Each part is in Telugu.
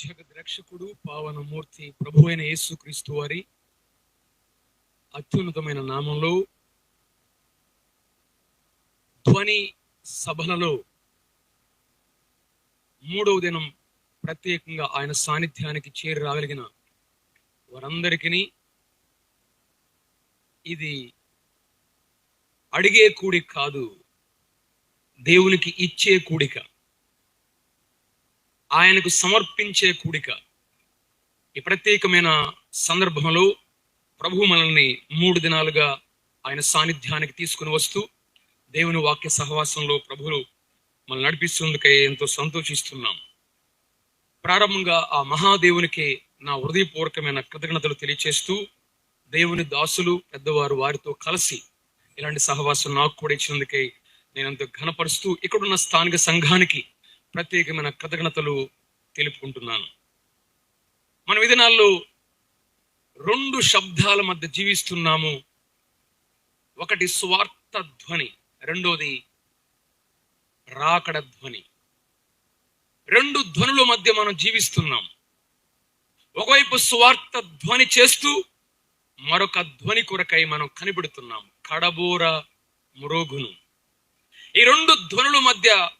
జగద్రక్షకుడు పావనమూర్తి ప్రభు అయిన యేసుక్రీస్తు వారి అత్యున్నతమైన నామంలో ధ్వని సభలలో మూడవ దినం ప్రత్యేకంగా ఆయన సాన్నిధ్యానికి చేరి రాగలిగిన వారందరికీ ఇది అడిగే కూడిక కాదు దేవునికి ఇచ్చే కూడిక. ఆయనకు సమర్పించే కూడిక. ఈ ప్రత్యేకమైన సందర్భంలో ప్రభు మనల్ని మూడు దినాలుగా ఆయన సాన్నిధ్యానికి తీసుకుని వస్తూ దేవుని వాక్య సహవాసంలో ప్రభులు మనల్ని నడిపిస్తుందుకై ఎంతో సంతోషిస్తున్నాం. ప్రారంభంగా ఆ మహాదేవునికి నా హృదయపూర్వకమైన కృతజ్ఞతలు తెలియచేస్తూ దేవుని దాసులు పెద్దవారు వారితో కలిసి ఇలాంటి సహవాసం నాకు కూడా ఇచ్చినందుకే నేను ఎంతో ఘనపరుస్తూ ఇక్కడున్న స్థానిక సంఘానికి ప్రత్యేకమైన కృతజ్ఞతలు తెలుపుకుంటున్నాను. మన విధానాల్లో రెండు శబ్దాల మధ్య జీవిస్తున్నాము. ఒకటి స్వార్థ ధ్వని రెండోది రాకడ ధ్వని. రెండు ధ్వనుల మధ్య మనం జీవిస్తున్నాం. ఒకవైపు స్వార్థ ధ్వని చేస్తూ మరొక ధ్వని కొరకై మనం కనిపెడుతున్నాం. కడబోర మురోగును. ఈ రెండు ధ్వనుల మధ్య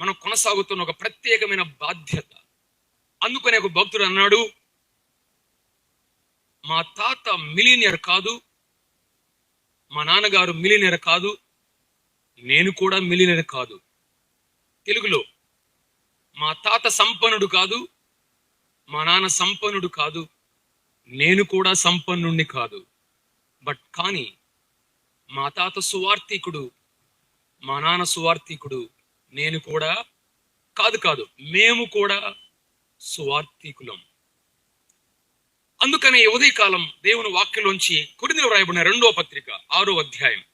మనం కొనసాగుతున్న ఒక ప్రత్యేకమైన బాధ్యత. అందుకనే ఒక భక్తుడు అన్నాడు మా తాత మిలీనియర్ కాదు మా నాన్నగారు మిలీనియర్ కాదు నేను కూడా మిలీనియర్ కాదు. తెలుగులో మా తాత సంపన్నుడు కాదు మా నాన్న సంపన్నుడు కాదు నేను కూడా సంపన్నుణ్ణి కాదు. బట్ కానీ మా తాత సువార్థికుడు మా నాన్న సువార్థికుడు నేను కూడా కాదు కాదు. మేము కూడా సువార్థికులం. అందుకనే ఉదయకాలం దేవుని వాక్యంలోంచి కొరిందులు వ్రాయబడిన రెండో పత్రిక ఆరో అధ్యాయం.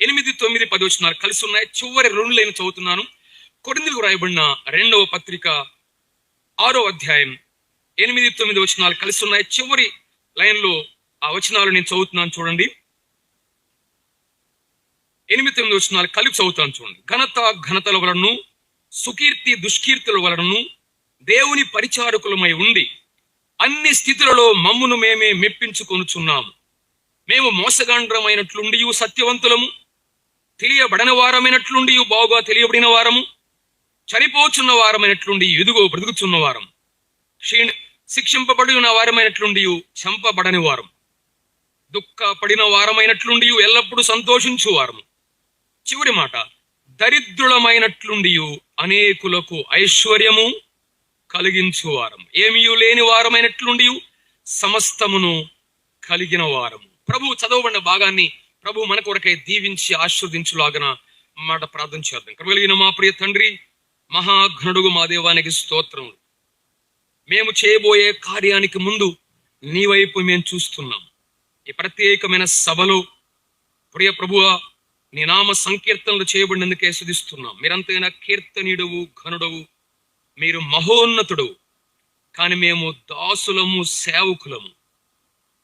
ఎనిమిది తొమ్మిది పది వచ్చినారు కలిసి ఉన్నాయి. చివరి రెండు లేని చదువుతున్నాను. కొరిందులు వ్రాయబడిన రెండవ పత్రిక ఆరో అధ్యాయం ఎనిమిది తొమ్మిది వచనాలు కలిసి ఉన్నాయి. చివరి లైన్లో ఆ వచనాలు నేను చదువుతున్నాను చూడండి. ఎనిమిది తొమ్మిది వచనాలు కలిపి చదువుతాను చూడండి. ఘనత ఘనతల వలనను సుకీర్తి దుష్కీర్తుల వలనను దేవుని పరిచారకులమై ఉండి అన్ని స్థితులలో మమ్మును మేమే మెప్పించుకొనుచున్నాము. మేము మోసగాండ్రమైనట్లుండి సత్యవంతులము. తెలియబడని వారమైనట్లుండి బాగుగా తెలియబడిన వారము. చనిపోచున్న వారమైనట్లుండి ఎదుగో బ్రతుకుచున్న వారం క్షీణ శిక్షింపబడి ఉన్న వారమైనట్లుండి చంపబడని వారం దుఃఖపడిన వారమైనట్లుండి ఎల్లప్పుడూ సంతోషించు వారము. చివరి మాట దరిద్రులమైనట్లుండియు అనేకులకు ఐశ్వర్యము కలిగించు వారం ఏమియు లేని వారమైనట్లుండి సమస్తమును కలిగిన వారము. ప్రభు చదవబడిన భాగాన్ని ప్రభు మన కొరకై దీవించి ఆశీర్వదించులాగన మాట ప్రార్థన చేద్దాం. కలిగిన మా ప్రియ తండ్రి మహాఘనుడుగు మా దేవానికి స్తోత్రములు. మేము చేయబోయే కార్యానికి ముందు నీ వైపు మేము చూస్తున్నాం. ఈ ప్రత్యేకమైన సభలో ప్రియ ప్రభువా నీ నామ సంకీర్తనలు చేయబడినందుకే సుధిస్తున్నాం మీరంతైనా కీర్తనీయుడవు ఘనుడవు మీరు మహోన్నతుడు కానీ మేము దాసులము సేవకులము.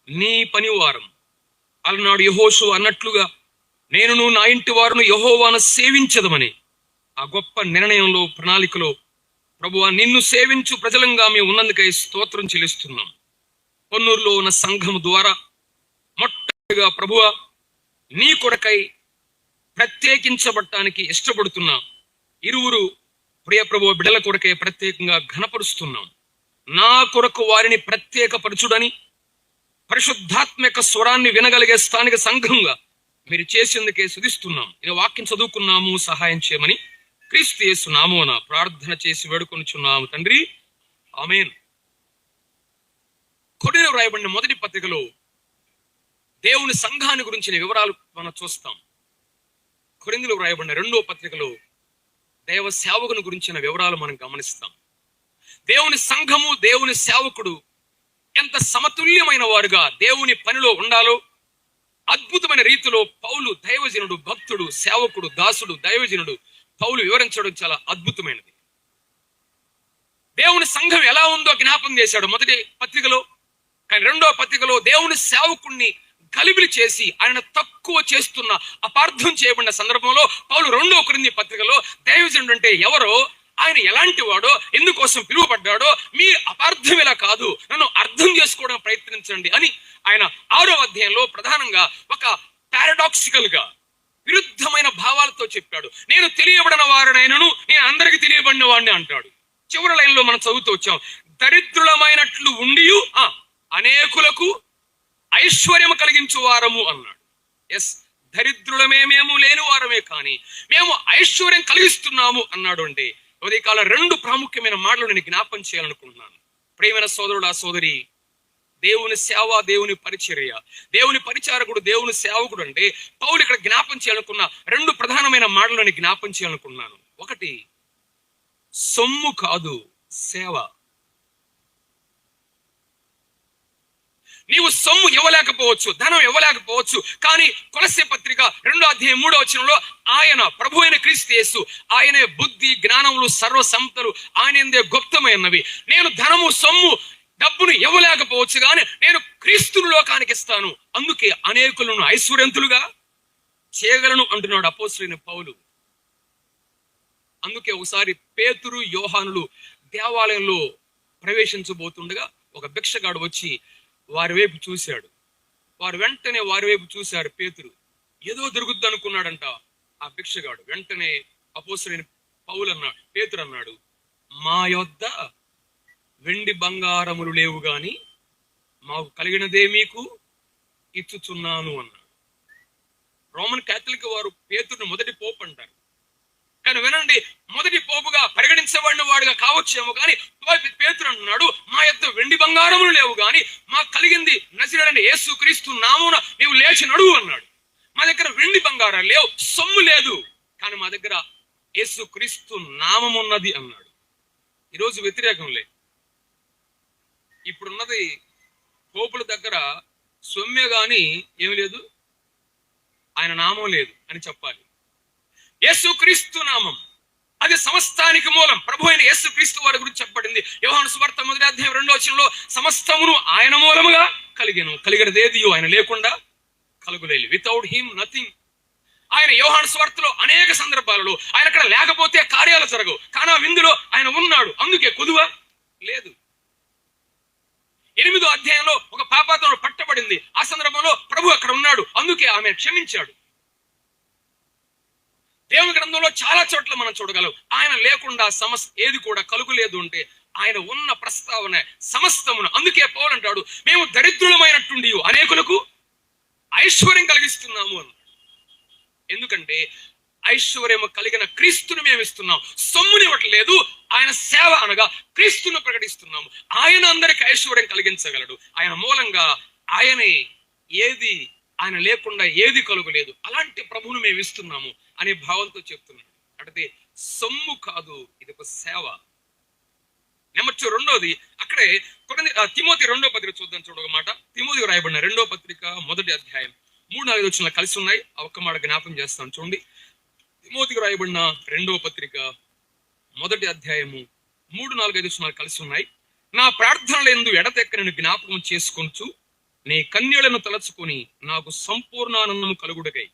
నీ పనివారం. అలనాడు యహోషు అన్నట్లుగా నేను నా ఇంటి వారును యహోవాను సేవించదమని ఆ గొప్ప నిర్ణయంలో ప్రణాళికలో ప్రభువ నిన్ను సేవించు ప్రజలంగా మేము ఉన్నందుకై స్తోత్రం చెల్లిస్తున్నాం. పొన్నూరులో ఉన్న సంఘం ద్వారా మొట్టగా ప్రభువ నీ కొరకై ప్రత్యేకించబడటానికి ఇష్టపడుతున్నాం. ఇరువురు ప్రియప్రభు బిడల కొరకే ప్రత్యేకంగా ఘనపరుస్తున్నాం. నా కొరకు వారిని ప్రత్యేకపరచుడని పరిశుద్ధాత్మక స్వరాన్ని వినగలిగే స్థానిక సంఘంగా మీరు చేసేందుకే సుధిస్తున్నాం నేను వాక్యం చదువుకున్నాము సహాయం చేయమని క్రీస్తు యేసు నామోన ప్రార్థన చేసి వేడుకొనిచున్నాము తండ్రి. ఆమెన్. కొడిన వ్రాయబడిన మొదటి పత్రికలో దేవుని సంఘాన్ని గురించిన వివరాలు మనం చూస్తాం. కొరిందులు వ్రాయబడిన రెండో పత్రికలో దేవ సేవకుని గురించిన వివరాలు మనం గమనిస్తాం. దేవుని సంఘము దేవుని సేవకుడు ఎంత సమతుల్యమైన వారుగా దేవుని పనిలో ఉండాలో అద్భుతమైన రీతిలో పౌలు దైవజనుడు భక్తుడు సేవకుడు దాసుడు దైవజనుడు పౌలు వివరించడం చాలా అద్భుతమైనది. దేవుని సంఘం ఎలా ఉందో జ్ఞాపం చేశాడు మొదటి పత్రికలో కానీ రెండో పత్రికలో దేవుని సేవకుణ్ణి గలిబిలి చేసి ఆయన తక్కువ చేస్తున్న అపార్థం చేయబడిన సందర్భంలో పౌలు రెండో క్రింది పత్రికలో దైవజనుడు అంటే ఎవరో ఆయన ఎలాంటి వాడో ఎందుకోసం పిలువబడ్డాడో మీ అపార్థం ఇలా కాదు నన్ను అర్థం చేసుకోవడం ప్రయత్నించండి అని ఆయన ఆరో అధ్యాయంలో ప్రధానంగా ఒక పారాడాక్సికల్గా విరుద్ధమైన భావాలతో చెప్పాడు. నేను తెలియబడిన వారినైనను నేను అందరికి తెలియబడిన వాడిని అంటాడు. చివరి లైన్లో మనం చదువుతూ వచ్చాం. దరిద్రులమైనట్లు ఉండి అనేకులకు ఐశ్వర్యము కలిగించు వారము అన్నాడు. ఎస్ దరిద్రులమే మేము లేని వారమే కానీ మేము ఐశ్వర్యం కలిగిస్తున్నాము అన్నాడు అంటే ఉదయకాల రెండు ప్రాముఖ్యమైన మాటలు నేను జ్ఞాపం చేయాలనుకుంటున్నాను. ప్రేమైన సోదరుడా సోదరి దేవుని సేవ దేవుని పరిచర్య. దేవుని పరిచారకుడు దేవుని సేవకుడు అంటే పౌలు ఇక్కడ జ్ఞాపం చేయాలనుకున్న రెండు ప్రధానమైన మాటలను జ్ఞాపం చేయాలనుకున్నాను ఒకటి సొమ్ము కాదు సేవ. నీవు సొమ్ము ఇవ్వలేకపోవచ్చు ధనం ఇవ్వలేకపోవచ్చు. కానీ కొలసే పత్రిక రెండో అధ్యాయం మూడో వచనంలో ఆయన ప్రభు అయిన క్రీస్తు యేసు ఆయనే బుద్ధి జ్ఞానములు సర్వ సంపదలు ఆయనందే గుప్తమైనవి. నేను ధనము సొమ్ము డబ్బును ఇవ్వలేకపోవచ్చు కానీ నేను క్రీస్తును లోకానికి ఇస్తాను. అందుకే అనేకులను ఐశ్వర్యంతులుగా చేయగలను అంటున్నాడు అపోసులైన పౌలు. అందుకే ఒకసారి పేతురు యోహానులు దేవాలయంలో ప్రవేశించబోతుండగా ఒక భిక్షగాడు వచ్చి వారి వైపు చూశాడు. వారు వెంటనే వారి వైపు చూశారు పేతురు. ఏదో దొరుకుద్ది అనుకున్నాడంట. ఆ భిక్షగాడు వెంటనే అపోసరైన పౌలు అన్నాడు పేతురు అన్నాడు మా యొద్ద వెండి బంగారములు లేవు గాని మాకు కలిగినదే మీకు ఇచ్చుచున్నాను అన్నాడు. రోమన్ క్యాథలిక్ వారు పేతురుని మొదటి పోపు అంటారు. కానీ వినండి మొదటి పోపు పరిగణించబడిన వాడుగా కావచ్చేమో కానీ పేతురు అంటున్నాడు మా యొక్క వెండి బంగారములు లేవు కానీ మాకు కలిగింది నసిరడని యేసు క్రీస్తు నామున నీవు లేచి నడువు అన్నాడు. మా దగ్గర వెండి బంగారాలు లేవు సొమ్ము లేదు కానీ మా దగ్గర యేసు క్రీస్తు నామమున్నది అన్నాడు. ఈరోజు వ్యతిరేకం లే ఇప్పుడున్నది పోపుల దగ్గర సొమ్మె గాని ఏమి లేదు ఆయన నామం లేదు అని చెప్పాలి. యేసుక్రీస్తు నామం. అది సమస్తానికి మూలం. ప్రభు అయిన యేసుక్రీస్తు వారి గురించి చెప్పబడింది. యోహాను సువార్త మొదటి అధ్యాయం రెండో వచనంలో సమస్తమును ఆయన మూలముగా కలిగాను. కలిగినది ఏది ఆయన లేకుండా కలుగులేదు వితౌట్ హిమ్ నథింగ్ ఆయన యోహాను స్వార్థలో అనేక సందర్భాలలో ఆయన అక్కడ లేకపోతే కార్యాలు జరగవు. కానీ ఆ విందులో ఆయన ఉన్నాడు. అందుకే కొదువ లేదు. ఎనిమిదో అధ్యాయంలో ఒక పాపాతో పట్టబడింది. ఆ సందర్భంలో ప్రభు అక్కడ ఉన్నాడు. అందుకే ఆమె క్షమించాడు. దేవుని గ్రంథంలో చాలా చోట్ల మనం చూడగలం. ఆయన లేకుండా సమస్ ఏది కూడా కలుగులేదు అంటే ఆయన ఉన్న ప్రస్తావన సమస్తమును. అందుకే పోవాలంటాడు మేము దరిద్రులమైనట్టుండి అనేకులకు ఐశ్వర్యం కలిగిస్తున్నాము అని. ఎందుకంటే ఐశ్వర్యము కలిగిన క్రీస్తుని మేము ఇస్తున్నాం. సొమ్ముని ఇవ్వట్లేదు ఆయన సేవ అనగా క్రీస్తును ప్రకటిస్తున్నాము. ఆయన అందరికి ఐశ్వర్యం కలిగించగలడు. ఆయన మూలంగా ఆయనే ఏది ఆయన లేకుండా ఏది కలుగలేదు. అలాంటి ప్రభువును మేము ఇస్తున్నాము. అనే భావంతో చెప్తున్నాడు. అంటే సొమ్ము కాదు ఇది ఒక సేవ. నెమర్చు రెండోది అక్కడే కొన్ని తిమోతి రెండో పత్రిక చూద్దాం చూడమాట తిమోతి రాయబడిన రెండో పత్రిక మొదటి అధ్యాయం. మూడు నాలుగు వచ్చిన కలిసి ఉన్నాయి. ఒక్క మాట జ్ఞాపం చేస్తాను చూడండి. తిమోతికి రాయబడిన రెండో పత్రిక మొదటి అధ్యాయము మూడు నాలుగు ఐదు వచ్చిన కలిసి ఉన్నాయి. నా ప్రార్థనలు ఎందు ఎడతెక్కనని జ్ఞాపకం చేసుకొనుచు నీ కన్యలను తలచుకొని నాకు సంపూర్ణానందము కలుగుడకై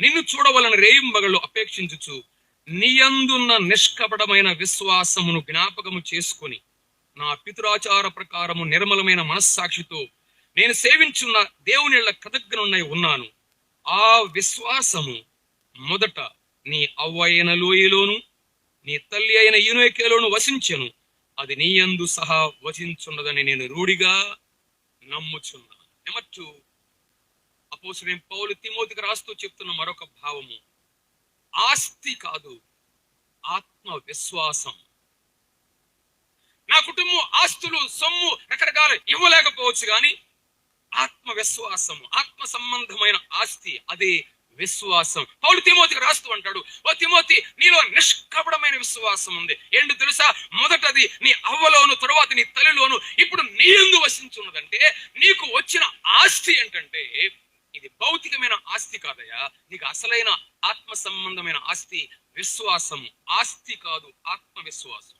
నిన్ను చూడవలన రేయింబగళ్ళు అపేక్షించుచు నీయందున్న నిష్కపటమైన విశ్వాసమును జ్ఞాపకము చేసుకొని నా పితురాచార ప్రకారము నిర్మలమైన మనస్సాక్షితో నేను సేవించున్న దేవునిళ్ళ కృతజ్ఞనున్నై ఉన్నాను. ఆ విశ్వాసము మొదట నీ అవ్వైన లోయలోను నీ తల్లి అయిన ఈనోకేలోను వసించెను. అది నీ యందు సహా వచించున్నదని నేను రూఢిగా నమ్ముచున్నాను. నెమర్చు అపోసుడే పౌలు తిమోతికి రాస్తూ చెప్తున్న మరొక భావము. ఆస్తి కాదు ఆత్మ విశ్వాసం నా కుటుంబం ఆస్తులు సొమ్ము రకరకాల ఇవ్వలేకపోవచ్చు కానీ ఆత్మవిశ్వాసం ఆత్మ సంబంధమైన ఆస్తి అదే విశ్వాసం. పౌలు తిమోతికి రాస్తూ అంటాడు ఓ తిమోతి నీలో నిష్కపడమైన విశ్వాసం ఉంది. ఏంటి తెలుసా? మొదటది నీ అవ్వలోను తరువాత నీ తల్లిలోను ఇప్పుడు నీ ఎందు వసించున్నదంటే నీకు వచ్చిన ఆస్తి ఏంటంటే ఇది భౌతికమైన ఆస్తి కాదయ్యా. నీకు అసలైన ఆత్మ సంబంధమైన ఆస్తి విశ్వాసం ఆస్తి కాదు ఆత్మ విశ్వాసం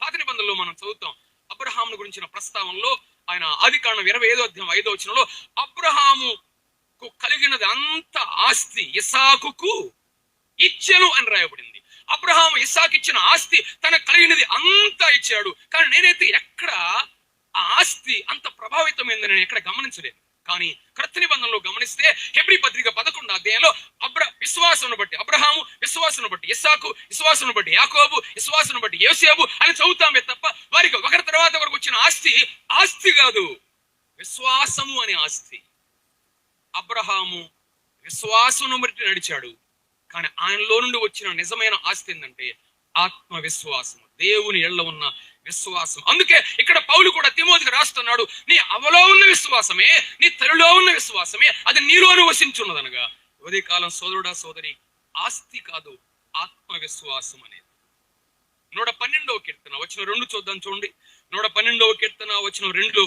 పాత నిబంధనలో మనం చదువుతాం అబ్రహామును గురించిన ప్రస్తావనలో ఆయన ఆది కాండం ఇరవై ఐదో అధ్యాయం ఐదో వచ్చినలో అబ్రహాముకు కలిగినది అంత ఆస్తి ఇసాకుకు ఇచ్చెను అని రాయబడింది. అబ్రహాము ఇసాకు ఇచ్చిన ఆస్తి తనకు కలిగినది అంతా ఇచ్చాడు. కానీ నేనైతే ఎక్కడ ఆ ఆస్తి అంత ప్రభావితమైందని నేను ఎక్కడ గమనించలేదు. కానీ క్రొత్త నిబంధనలో గమనిస్తే హెబ్రి పత్రిక పదకొండు అధ్యాయంలో అబ్ర విశ్వాసం బట్టి అబ్రహాము విశ్వాసం బట్టి ఇస్సాకు విశ్వాసం బట్టి యాకోబు విశ్వాసం బట్టి యోసేబు అని చదువుతామే తప్ప వారికి ఒకరి తర్వాత ఒకరికి వచ్చిన ఆస్తి ఆస్తి కాదు. విశ్వాసము అనే ఆస్తి. అబ్రహాము విశ్వాసమును బట్టి నడిచాడు. కానీ ఆయనలో నుండి వచ్చిన నిజమైన ఆస్తి ఏంటంటే ఆత్మవిశ్వాసము. దేవుని ఎళ్ళ ఉన్న విశ్వాసం. అందుకే ఇక్కడ పౌలు కూడా తిమోతికి రాస్తున్నాడు నీ అవలో ఉన్న విశ్వాసమే నీ తల్లిలో ఉన్న విశ్వాసమే అది నీలోను వసించున్నదనగా. ఉదయకాలం సోదరుడా సోదరి ఆస్తి కాదు ఆత్మవిశ్వాసం అనేది. నూట పన్నెండవ కీర్తన వచ్చిన రెండు చూద్దాం చూడండి. నూట పన్నెండవ కీర్తన వచ్చిన రెండు.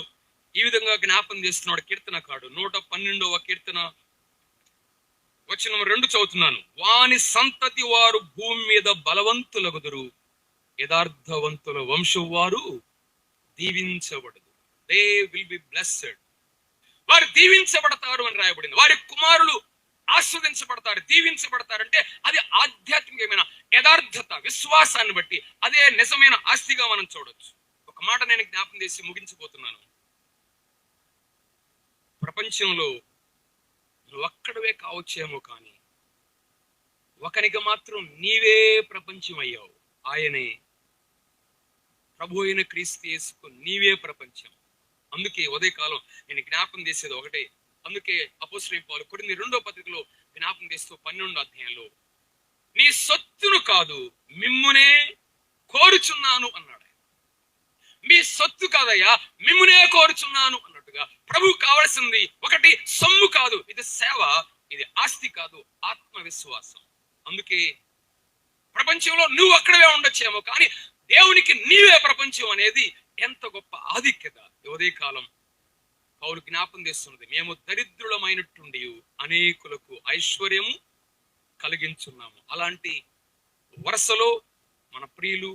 ఈ విధంగా జ్ఞాపం చేస్తున్నాడు కీర్తన కాడు నూట పన్నెండవ కీర్తన వచ్చిన రెండు చదువుతున్నాను. వాని సంతతి వారు భూమి మీద బలవంతులగుదురు. యథార్థవంతుల వంశం వారు దీవించబడదు దే విల్ బి బ్లెస్సెడ్ వారు దీవించబడతారు అని రాయబడింది. వారి కుమారులు ఆస్వాదించబడతారు. దీవించబడతారంటే అది ఆధ్యాత్మికమైన యథార్థత విశ్వాసాన్ని బట్టి అదే నిజమైన ఆస్తిగా మనం చూడొచ్చు. ఒక మాట నేను జ్ఞాపం చేసి ముగించిపోతున్నాను. ప్రపంచంలో నువ్వు ఒక్కడవే కావచ్చేమో కానీ ఒకనికి మాత్రం నీవే ప్రపంచం అయ్యావు ఆయనే ప్రభు అయిన క్రీస్తు యేసుకు నీవే ప్రపంచం. అందుకే ఉదయకాలం నేను జ్ఞాపం చేసేది ఒకటే. అందుకే అపోశ్రీ పాలు కొన్ని రెండో పత్రికలో జ్ఞాపం చేస్తూ పన్నెండో అధ్యాయంలో నీ సొత్తును కాదు మిమ్మునే కోరుచున్నాను అన్నాడు మీ సొత్తు కాదయ్యా మిమ్మునే కోరుచున్నాను అన్నట్టుగా ప్రభు కావలసింది ఒకటి సొమ్ము కాదు ఇది సేవ ఇది ఆస్తి కాదు ఆత్మవిశ్వాసం. అందుకే ప్రపంచంలో నువ్వు అక్కడే ఉండొచ్చేమో కానీ దేవునికి నీవే ప్రపంచం అనేది ఎంత గొప్ప ఆధిక్యత. ఈ ఉదయకాలం పౌరు జ్ఞాపం చేస్తున్నది మేము దరిద్రులమైనట్టుండి అనేకులకు ఐశ్వర్యము కలిగించున్నాము. అలాంటి వరుసలో మన ప్రియులు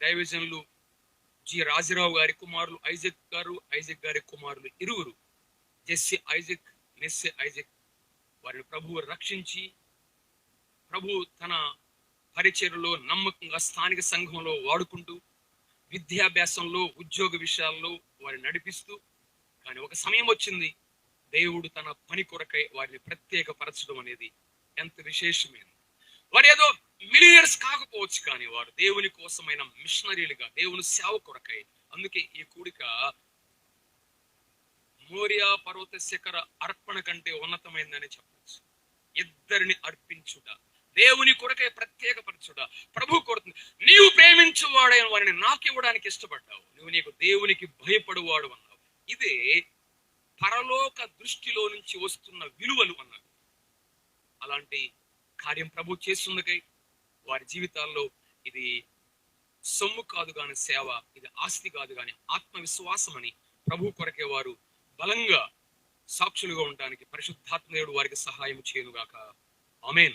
దైవజనులు జి. రాజరావు గారి కుమారులు ఐజక్ గారు ఐజక్ గారి కుమారులు ఇరువురు జెస్సి ఐజక్ నెస్సె ఐజక్ వారిని ప్రభువు రక్షించి ప్రభు తన పరిచయలో నమ్మకంగా స్థానిక సంఘంలో వాడుకుంటూ విద్యాభ్యాసంలో ఉద్యోగ విషయాల్లో వారిని నడిపిస్తూ కానీ ఒక సమయం వచ్చింది. దేవుడు తన పని కొరకై వారిని ప్రత్యేకపరచడం అనేది ఎంత విశేషమైనది వారు ఏదో మిలియర్స్ కాకపోవచ్చు కానీ వారు దేవుని కోసమైన మిషనరీలుగా దేవుని సేవ కొరకై అందుకే ఈ కూడిక మోరియా పర్వత శిఖర అర్పణ కంటే ఉన్నతమైందని చెప్పచ్చు. ఇద్దరిని అర్పించుట. దేవుని కొరకై ప్రత్యేకపరచుట ప్రభు కొడుతుంది నీవు ప్రేమించువాడైన వారిని నాకు ఇవ్వడానికి ఇష్టపడ్డావు. నువ్వు నీకు దేవునికి భయపడువాడు అన్నావు. ఇదే పరలోక దృష్టిలో నుంచి వస్తున్న విలువలు అన్నాడు. అలాంటి కార్యం ప్రభు చేస్తున్నకై వారి జీవితాల్లో ఇది సొమ్ము కాదు కాని సేవ ఇది ఆస్తి కాదు కాని ఆత్మవిశ్వాసం అని ప్రభు కొరకే వారు బలంగా సాక్షులుగా ఉండడానికి పరిశుద్ధాత్మ దేవుడు వారికి సహాయం చేయనుగాక. ఆమెన్.